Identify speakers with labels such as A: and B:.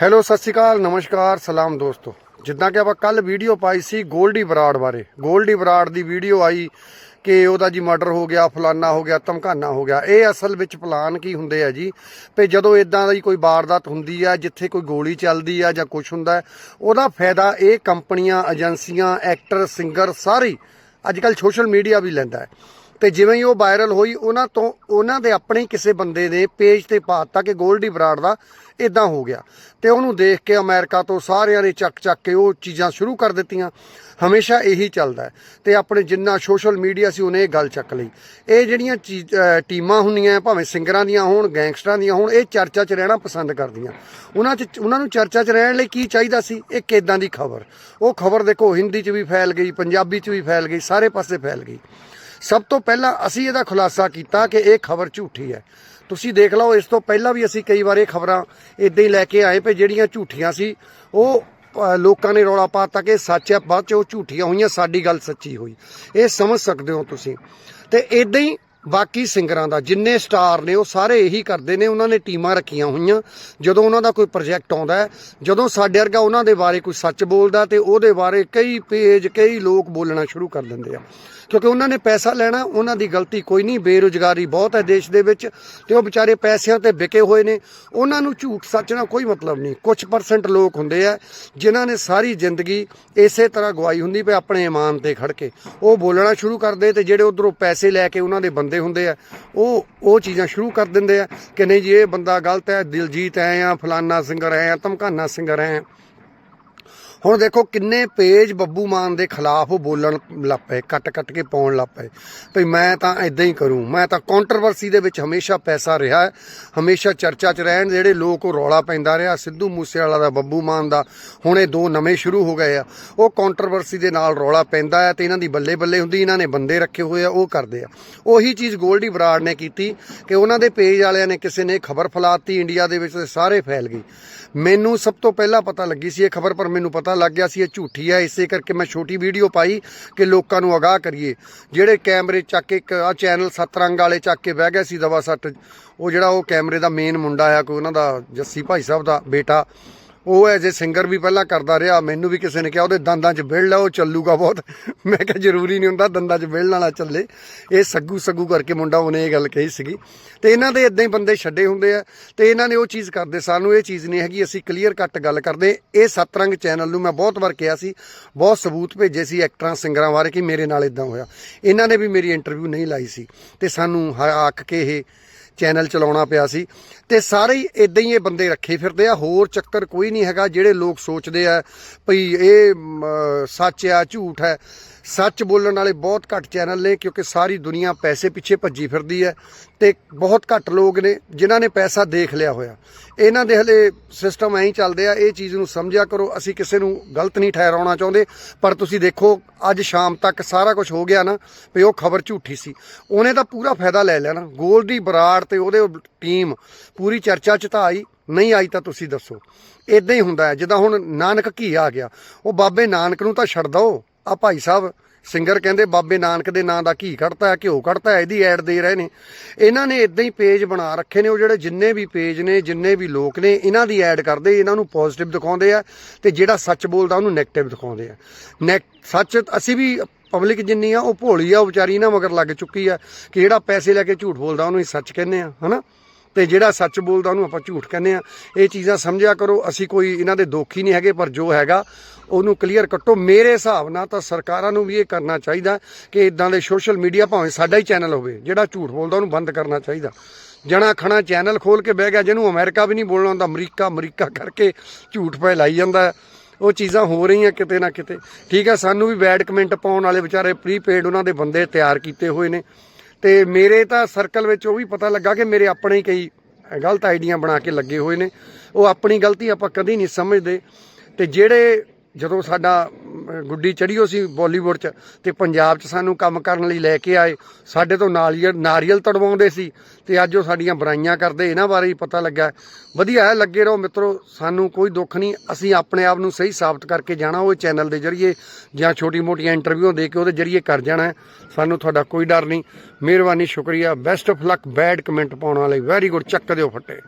A: Hello, ਸਤਿ ਸ਼੍ਰੀ ਅਕਾਲ, ਨਮਸਕਾਰ, ਸਲਾਮ ਦੋਸਤੋ। ਜਿੱਦਾਂ ਕਿ ਆਪਾਂ ਕੱਲ ਵੀਡੀਓ ਪਾਈ ਸੀ 골ਡੀ ਬਰਾੜ ਬਾਰੇ। 골ਡੀ ਬਰਾੜ ਦੀ ਵੀਡੀਓ ਆਈ ਕਿ ਉਹਦਾ ਜੀ ਮਰਡਰ ਹੋ ਗਿਆ, ਫਲਾਨਾ ਹੋ ਗਿਆ, ਧਮਕਾਨਾ ਹੋ ਗਿਆ। ਇਹ ਅਸਲ ਵਿੱਚ ਪਲਾਨ ਕੀ ਹੁੰਦੇ ਆ ਜੀ? ਤੇ ਜਦੋਂ ਇਦਾਂ ਦੀ ਕੋਈ ਵਾਰਦਾਤ ਹੁੰਦੀ ਆ, ਜਿੱਥੇ ਕੋਈ ਗੋਲੀ ਚੱਲਦੀ ਆ ਜਾਂ ਕੁਝ ਹੁੰਦਾ, ਉਹਦਾ ਫਾਇਦਾ ਇਹ ਕੰਪਨੀਆਂ, ਏਜੰਸੀਆਂ, ਐਕਟਰ, ਸਿੰਗਰ ਸਾਰੇ ਅੱਜ ਕੱਲ ਸੋਸ਼ਲ ਮੀਡੀਆ ਵੀ ਲੈਂਦਾ ਹੈ। ਤੇ ਜਿਵੇਂ ਹੀ ਉਹ ਵਾਇਰਲ ਹੋਈ, ਉਹਨਾਂ ਤੋਂ, ਉਹਨਾਂ ਦੇ ਆਪਣੇ ਕਿਸੇ ਬੰਦੇ ਨੇ ਪੇਜ ਤੇ ਪਾਤਾ ਕਿ 골ਡੀ ਬਰਾੜ ਦਾ ਇਦਾਂ ਹੋ ਗਿਆ। ਤੇ ਉਹਨੂੰ ਦੇਖ ਕੇ ਅਮਰੀਕਾ ਤੋਂ ਸਾਰਿਆਂ ਨੇ ਚੱਕ ਚੱਕ ਕੇ ਉਹ ਚੀਜ਼ਾਂ ਸ਼ੁਰੂ ਕਰ ਦਿੱਤੀਆਂ। ਹਮੇਸ਼ਾ ਇਹੀ ਚੱਲਦਾ ਹੈ। ਤੇ ਆਪਣੇ ਜਿੰਨਾ ਸੋਸ਼ਲ ਮੀਡੀਆ ਸੀ, ਉਹਨੇ ਇਹ ਗੱਲ ਚੱਕ ਲਈ। ਇਹ ਜਿਹੜੀਆਂ ਚੀਜ਼- ਟੀਮਾਂ ਹੁੰਦੀਆਂ, ਭਾਵੇਂ ਸਿੰਗਰਾਂ ਦੀਆਂ ਹੋਣ ਗੈਂਗਸਟਰਾਂ ਦੀਆਂ ਹੋਣ, ਇਹ ਚਰਚਾ 'ਚ ਰਹਿਣਾ ਪਸੰਦ ਕਰਦੀਆਂ। ਉਹਨਾਂ 'ਚ, ਉਹਨਾਂ ਨੂੰ ਚਰਚਾ 'ਚ ਰਹਿਣ ਲਈ ਕੀ ਚਾਹੀਦਾ ਸੀ? ਇੱਕ ਇਦਾਂ ਦੀ ਖਬਰ? ਉਹ ਖਬਰ ਦੇਖੋ, ਹਿੰਦੀ 'ਚ ਵੀ ਫੈਲ ਗਈ, ਪੰਜਾਬੀ 'ਚ ਵੀ ਫੈਲ ਗਈ, ਸਾਰੇ ਪਾਸੇ ਫੈਲ ਗਈ। ਸਭ ਤੋਂ ਪਹਿਲਾਂ ਅਸੀਂ ਇਹਦਾ ਖੁਲਾਸਾ ਕੀਤਾ ਕਿ ਇਹ ਖਬਰ ਝੂਠੀ ਹੈ। ਤੁਸੀਂ ਦੇਖ ਲਓ, ਇਸ ਤੋਂ ਪਹਿਲਾਂ ਵੀ ਅਸੀਂ ਕਈ ਵਾਰ ਇਹ ਖਬਰਾਂ ਇਦਾਂ ਹੀ ਲੈ ਕੇ ਆਏ ਪਏ ਜਿਹੜੀਆਂ ਝੂਠੀਆਂ ਸੀ, ਉਹ ਲੋਕਾਂ ਨੇ ਰੌਲਾ ਪਾਤਾ ਕਿ ਸੱਚ ਹੈ, ਬਾਅਦ ਚ ਉਹ ਝੂਠੀਆਂ ਹੋਈਆਂ, ਸਾਡੀ ਗੱਲ ਸੱਚੀ ਹੋਈ। ਇਹ ਸਮਝ ਸਕਦੇ ਹੋ ਤੁਸੀਂ। ਤੇ ਇਦਾਂ ਹੀ ਬਾਕੀ ਸਿੰਗਰਾਂ ਦਾ, ਜਿੰਨੇ ਸਟਾਰ ਨੇ, ਉਹ ਸਾਰੇ ਇਹੀ ਕਰਦੇ ਨੇ, ਉਹਨਾਂ ਨੇ ਟੀਮਾਂ ਰੱਖੀਆਂ ਹੋਈਆਂ। ਜਦੋਂ ਉਹਨਾਂ ਦਾ ਕੋਈ ਪ੍ਰੋਜੈਕਟ ਆਉਂਦਾ ਹੈ, ਜਦੋਂ ਸਾਡੇ ਵਰਗਾ ਉਹਨਾਂ ਦੇ ਬਾਰੇ ਕੋਈ ਸੱਚ ਬੋਲਦਾ ਤੇ ਉਹਦੇ ਬਾਰੇ ਕਈ ਪੇਜ, ਕਈ ਲੋਕ ਬੋਲਣਾ ਸ਼ੁਰੂ ਕਰ ਦਿੰਦੇ ਆ। ਕਿਉਂਕਿ ਉਹਨਾਂ ਨੇ ਪੈਸਾ ਲੈਣਾ, ਉਹਨਾਂ ਦੀ ਗਲਤੀ ਕੋਈ ਨਹੀਂ, ਬੇਰੁਜ਼ਗਾਰੀ ਬਹੁਤ ਹੈ ਦੇਸ਼ ਦੇ ਵਿੱਚ, ਤੇ ਉਹ ਵਿਚਾਰੇ ਪੈਸਿਆਂ ਤੇ ਵਿਕੇ ਹੋਏ ਨੇ। ਉਹਨਾਂ ਨੂੰ ਝੂਠ ਸੱਚ ਨਾਲ ਕੋਈ ਮਤਲਬ ਨਹੀਂ। ਕੁਝ ਪਰਸੈਂਟ ਲੋਕ ਹੁੰਦੇ ਆ, ਜਿਨ੍ਹਾਂ ਨੇ ਸਾਰੀ ਜ਼ਿੰਦਗੀ ਇਸੇ ਤਰ੍ਹਾਂ ਗਵਾਈ ਹੁੰਦੀ ਪਈ ਆਪਣੇ ਇਮਾਨ ਤੇ ਖੜ ਕੇ ਉਹ ਬੋਲਣਾ ਸ਼ੁਰੂ ਕਰਦੇ ਤੇ ਜਿਹੜੇ ਉਧਰੋਂ ਪੈਸੇ ਲੈ ਕੇ ਉਹਨਾਂ ਦੇ ਬੰਦੇ ਹੁੰਦੇ ਆ, ਉਹ ਉਹ ਚੀਜ਼ਾਂ ਸ਼ੁਰੂ ਕਰ ਦਿੰਦੇ ਆ ਕਿ ਨਹੀਂ ਜੀ, ਇਹ ਬੰਦਾ ਗਲਤ ਹੈ, ਦਿਲਜੀਤ ਐ ਆ, ਫਲਾਨਾ ਸਿੰਗਰ ਐ ਆ, ਧਮਕਾਨਾ ਸਿੰਗਰ ਐ ਹੁਣ ਦੇਖੋ ਕਿੰਨੇ ਪੇਜ ਬੱਬੂ ਮਾਨ ਦੇ ਖਿਲਾਫ ਉਹ ਬੋਲਣ ਲੱਗ ਪਏ, ਕੱਟ ਕੱਟ ਕੇ ਪਾਉਣ ਲੱਗ ਪਏ। ਭਈ ਮੈਂ ਤਾਂ ਇਦਾਂ ਹੀ ਕਰੂੰ, ਮੈਂ ਤਾਂ ਕੰਟਰੋਵਰਸੀ ਦੇ ਵਿੱਚ ਹਮੇਸ਼ਾ ਪੈਸਾ ਰਿਹਾ ਹਮੇਸ਼ਾ ਚਰਚਾ 'ਚ ਰਹਿਣ ਜਿਹੜੇ ਲੋਕ ਉਹ ਰੌਲਾ ਪੈਂਦਾ ਰਿਹਾ, ਸਿੱਧੂ ਮੂਸੇਵਾਲਾ ਦਾ, ਬੱਬੂ ਮਾਨ ਦਾ, ਹੁਣ ਇਹ ਦੋ ਨਵੇਂ ਸ਼ੁਰੂ ਹੋ ਗਏ ਆ। ਉਹ ਕੰਟਰੋਵਰਸੀ ਦੇ ਨਾਲ ਰੌਲਾ ਪੈਂਦਾ ਹੈ ਤੇ ਇਹਨਾਂ ਦੀ ਬੱਲੇ ਬੱਲੇ ਹੁੰਦੀ, ਇਹਨਾਂ ਨੇ ਬੰਦੇ ਰੱਖੇ ਹੋਏ ਆ, ਉਹ ਕਰਦੇ ਆ। ਉਹੀ ਚੀਜ਼ ਗੋਲਡੀ ਬਰਾੜ ਨੇ ਕੀਤੀ ਕਿ ਉਹਨਾਂ ਦੇ ਪੇਜ ਵਾਲਿਆਂ ਨੇ ਕਿਸੇ ਨੇ ਖਬਰ ਫੈਲਾਤੀ, ਇੰਡੀਆ ਦੇ ਵਿੱਚ ਸਾਰੇ ਫੈਲ ਗਈ ਮੈਨੂੰ ਸਭ ਤੋਂ ਪਹਿਲਾਂ ਪਤਾ ਲੱਗੀ ਸੀ ਇਹ ਖਬਰ, ਪਰ ਮੈਨੂੰ ਪਤਾ ਲੱਗ ਗਿਆ ਸੀ ਇਹ ਝੂਠੀ ਹੈ ਇਸੇ ਕਰਕੇ ਮੈਂ ਛੋਟੀ ਵੀਡੀਓ ਪਾਈ ਕਿ ਲੋਕਾਂ ਨੂੰ ਅਗਾਹ ਕਰੀਏ। ਜਿਹੜੇ ਕੈਮਰੇ ਚੱਕ ਕੇ ਇੱਕ ਆ ਚੈਨਲ ਸਤਰੰਗ ਵਾਲੇ ਚੱਕ ਕੇ ਬਹਿ ਗਏ ਸੀ ਦਵਾ ਸੱਟ, ਉਹ ਜਿਹੜਾ ਉਹ ਕੈਮਰੇ ਦਾ ਮੇਨ ਮੁੰਡਾ ਆ, ਕੋਈ ਉਹਨਾਂ ਦਾ ਜੱਸੀ ਭਾਈ ਸਾਹਿਬ ਦਾ ਬੇਟਾ ਉਹ ਐਜ਼ ਏ ਸਿੰਗਰ ਵੀ ਪਹਿਲਾਂ ਕਰਦਾ ਰਿਹਾ, ਮੈਨੂੰ ਵੀ ਕਿਸੇ ਨੇ ਕਿਹਾ, ਉਹਦੇ ਦੰਦਾਂ 'ਚ ਬਿਲ ਲਾ, ਉਹ ਚੱਲੂਗਾ ਬਹੁਤ। ਮੈਂ ਕਿਹਾ ਜ਼ਰੂਰੀ ਨਹੀਂ ਹੁੰਦਾ ਦੰਦਾਂ 'ਚ ਬਿਲ ਵਾਲਾ ਚੱਲੇ। ਇਹ ਸੱਗੂ ਸੱਗੂ ਕਰਕੇ ਮੁੰਡਾ ਉਹਨੇ ਇਹ ਗੱਲ ਕਹੀ ਸੀਗੀ। ਤੇ ਇਹਨਾਂ ਦੇ ਇਦਾਂ ਹੀ ਬੰਦੇ ਛੱਡੇ ਹੁੰਦੇ ਆ। ਤੇ ਇਹਨਾਂ ਨੇ ਉਹ ਚੀਜ਼ ਕਰਦੇ, ਸਾਨੂੰ ਇਹ ਚੀਜ਼ ਨਹੀਂ ਹੈਗੀ, ਅਸੀਂ ਕਲੀਅਰ ਕੱਟ ਗੱਲ ਕਰਦੇ। ਇਹ ਸਤਰੰਗ ਚੈਨਲ ਨੂੰ ਮੈਂ ਬਹੁਤ ਵਾਰ ਕਿਹਾ ਸੀ, ਬਹੁਤ ਸਬੂਤ ਭੇਜੇ ਸੀ ਐਕਟਰਾਂ ਸਿੰਗਰਾਂ ਬਾਰੇ ਕਿ ਮੇਰੇ ਨਾਲ ਇਦਾਂ ਹੋਇਆ। ਇਹਨਾਂ ਨੇ ਵੀ ਮੇਰੀ ਇੰਟਰਵਿਊ ਨਹੀਂ ਲਾਈ ਸੀ। ਤੇ ਸਾਨੂੰ ਹ- ਆਖ ਕੇ ਇਹ ਚੈਨਲ ਚਲਾਉਣਾ ਪਿਆ ਸੀ ਤੇ ਸਾਰੇ ਹੀ ਇਦਾਂ ਹੀ ਇਹ ਬੰਦੇ ਰੱਖੇ ਫਿਰਦੇ ਆ। ਹੋਰ ਚੱਕਰ ਕੋਈ ਨਹੀਂ ਹੈਗਾ ਜਿਹੜੇ ਲੋਕ ਸੋਚਦੇ ਆ ਭਈ ਇਹ ਸੱਚ ਆ, ਝੂਠ ਹੈ ਸੱਚ ਬੋਲਣ ਵਾਲੇ ਬਹੁਤ ਘੱਟ ਚੈਨਲ ਨੇ, ਕਿਉਂਕਿ ਸਾਰੀ ਦੁਨੀਆ ਪੈਸੇ ਪਿੱਛੇ ਭੱਜੀ ਫਿਰਦੀ ਹੈ ਤੇ ਬਹੁਤ ਘੱਟ ਲੋਕ ਨੇ ਜਿਨ੍ਹਾਂ ਨੇ ਪੈਸਾ ਦੇਖ ਲਿਆ ਹੋਇਆ। ਇਹਨਾਂ ਦੇ ਹਲੇ ਸਿਸਟਮ ਐਂ ਹੀ ਚੱਲਦੇ ਆ, ਇਹ ਚੀਜ਼ ਨੂੰ ਸਮਝਿਆ ਕਰੋ, ਅਸੀਂ ਕਿਸੇ ਨੂੰ ਗਲਤ ਨਹੀਂ ਠਹਿਰਾਉਣਾ ਚਾਹੁੰਦੇ, ਪਰ ਤੁਸੀਂ ਦੇਖੋ, ਅੱਜ ਸ਼ਾਮ ਤੱਕ ਸਾਰਾ ਕੁਝ ਹੋ ਗਿਆ ਨਾ, ਵੀ ਉਹ ਖਬਰ ਝੂਠੀ ਸੀ। ਉਹਨੇ ਤਾਂ ਪੂਰਾ ਫਾਇਦਾ ਲੈ ਲਿਆ ਨਾ, ਗੋਲਡੀ ਬਰਾੜ ਤੇ ਉਹਦੇ ਟੀਮ ਪੂਰੀ ਚਰਚਾ ਚ ਤਾਂ ਆਈ, ਨਹੀਂ ਆਈ ਤਾਂ ਤੁਸੀਂ ਦੱਸੋ। ਇਦਾਂ ਹੀ ਹੁੰਦਾ ਹੈ, ਜਿੱਦਾਂ ਹੁਣ ਨਾਨਕ ਕੀ ਆ ਗਿਆ, ਉਹ ਬਾਬੇ ਨਾਨਕ ਨੂੰ ਤਾਂ ਛੱਡ ਦੋ। ਆ ਭਾਈ ਸਾਹਿਬ ਸਿੰਗਰ ਕਹਿੰਦੇ, ਬਾਬੇ ਨਾਨਕ ਦੇ ਨਾਂ ਦਾ ਘੀ ਕੱਢਤਾ ਹੈ, ਘਿਓ ਕੱਢਤਾ ਹੈ, ਇਹਦੀ ਐਡ ਦੇ ਰਹੇ ਨੇ। ਇਹਨਾਂ ਨੇ ਇਦਾਂ ਹੀ ਪੇਜ ਬਣਾ ਰੱਖੇ ਨੇ, ਉਹ ਜਿਹੜੇ ਜਿੰਨੇ ਵੀ ਪੇਜ ਨੇ, ਜਿੰਨੇ ਵੀ ਲੋਕ ਨੇ, ਇਹਨਾਂ ਦੀ ਐਡ ਕਰਦੇ, ਇਹਨਾਂ ਨੂੰ ਪੋਜ਼ਿਟਿਵ ਦਿਖਾਉਂਦੇ ਆ ਤੇ ਜਿਹੜਾ ਸੱਚ ਬੋਲਦਾ, ਉਹਨੂੰ ਨੈਗੇਟਿਵ ਦਿਖਾਉਂਦੇ ਆ। ਨੈਕ ਸੱਚ, ਅਸੀਂ ਵੀ ਪਬਲਿਕ ਜਿੰਨੀ ਆ, ਉਹ ਭੋਲੀ ਆ, ਉਹ ਵਿਚਾਰੀ ਨਾ ਮਗਰ ਲੱਗ ਚੁੱਕੀ ਆ, ਕਿ ਜਿਹੜਾ ਪੈਸੇ ਲੈ ਕੇ ਝੂਠ ਬੋਲਦਾ, ਉਹਨੂੰ ਹੀ ਸੱਚ ਕਹਿੰਦੇ ਆ, ਹਨਾ? ਤੇ ਜਿਹੜਾ ਸੱਚ ਬੋਲਦਾ ਉਹਨੂੰ ਆਪਾਂ ਝੂਠ ਕਹਿੰਦੇ ਆ ਇਹ ਚੀਜ਼ਾਂ ਸਮਝਿਆ ਕਰੋ, ਅਸੀਂ ਕੋਈ ਇਹਨਾਂ ਦੇ ਦੋਖੀ ਨਹੀਂ ਹੈਗੇ, ਪਰ ਜੋ ਹੈਗਾ, ਉਹਨੂੰ ਕਲੀਅਰ ਕੱਟੋ। ਮੇਰੇ ਹਿਸਾਬ ਨਾਲ ਤਾਂ ਸਰਕਾਰਾਂ ਨੂੰ ਵੀ ਇਹ ਕਰਨਾ ਚਾਹੀਦਾ ਕਿ ਇਦਾਂ ਦੇ ਸੋਸ਼ਲ ਮੀਡੀਆ ਭਾਵੇਂ ਸਾਡਾ ਹੀ ਚੈਨਲ ਹੋਵੇ, ਜਿਹੜਾ ਝੂਠ ਬੋਲਦਾ ਉਹਨੂੰ ਬੰਦ ਕਰਨਾ ਚਾਹੀਦਾ। ਜਣਾ ਖਣਾ ਚੈਨਲ ਖੋਲ ਕੇ ਬਹਿ ਗਿਆ, ਜਿਹਨੂੰ ਅਮਰੀਕਾ ਵੀ ਨਹੀਂ ਬੋਲਣਾ ਹੁੰਦਾ, ਅਮਰੀਕਾ ਅਮਰੀਕਾ ਕਰਕੇ ਝੂਠ ਫੈਲਾਈ ਜਾਂਦਾ ਉਹ ਚੀਜ਼ਾਂ ਹੋ ਰਹੀਆਂ ਕਿਤੇ ਨਾ ਕਿਤੇ। ਠੀਕ ਹੈ, ਸਾਨੂੰ ਵੀ ਬੈਡ ਕਮੈਂਟ ਪਾਉਣ ਵਾਲੇ ਵਿਚਾਰੇ ਪ੍ਰੀਪੇਡ ਉਹਨਾਂ ਦੇ ਬੰਦੇ ਤਿਆਰ ਕੀਤੇ ਹੋਏ ਨੇ। ਤੇ ਮੇਰੇ ਤਾਂ ਸਰਕਲ ਵਿੱਚ ਉਹ ਵੀ ਪਤਾ ਲੱਗਾ ਕਿ ਮੇਰੇ ਆਪਣੇ ਹੀ ਕਈ ਗਲਤ ਆਈਡੀਆਂ ਬਣਾ ਕੇ ਲੱਗੇ ਹੋਏ ਨੇ। ਉਹ ਆਪਣੀ ਗਲਤੀ ਆਪਾਂ ਕਦੀ ਨਹੀਂ ਸਮਝਦੇ। ਤੇ ਜਿਹੜੇ ਜਦੋਂ ਸਾਡਾ ਗੁੱਡੀ ਚੜੀਓ ਸੀ ਬਾਲੀਵੁੱਡ 'ਚ ਤੇ ਪੰਜਾਬ 'ਚ ਸਾਨੂੰ ਕੰਮ ਕਰਨ ਲਈ ਲੈ ਕੇ ਆਏ। ਸਾਡੇ ਤੋਂ ਨਾਰੀਅਲ ਨਾਰੀਅਲ ਤੜਵਾਉਂਦੇ ਸੀ ਤੇ ਅੱਜ ਉਹ ਸਾਡੀਆਂ ਬੁਰਾਈਆਂ ਕਰਦੇ। ਇਹਨਾਂ ਬਾਰੇ ਹੀ ਪਤਾ ਲੱਗਾ। ਵਧੀਆ ਹੈ, ਲੱਗੇ ਰਹੋ ਮਿੱਤਰੋ। ਸਾਨੂੰ ਕੋਈ ਦੁੱਖ ਨਹੀਂ। ਅਸੀਂ ਆਪਣੇ ਆਪ ਨੂੰ ਸਹੀ ਸਾਬਤ ਕਰਕੇ ਜਾਣਾ ਉਹ ਚੈਨਲ ਦੇ ਜਰੀਏ ਜਾਂ ਛੋਟੀ-ਮੋਟੀਆਂ ਇੰਟਰਵਿਊ ਦੇ ਕੇ ਉਹਦੇ ਜਰੀਏ ਕਰ ਜਾਣਾ ਸਾਨੂੰ ਤੁਹਾਡਾ ਕੋਈ ਡਰ ਨਹੀਂ। ਮਿਹਰਬਾਨੀ, ਸ਼ੁਕਰੀਆ। Best of luck bad comment ਪਾਉਣ ਵਾਲੇ। ਵੈਰੀ ਗੁੱਡ ਚੱਕ ਦਿਓ ਫੱਟੇ।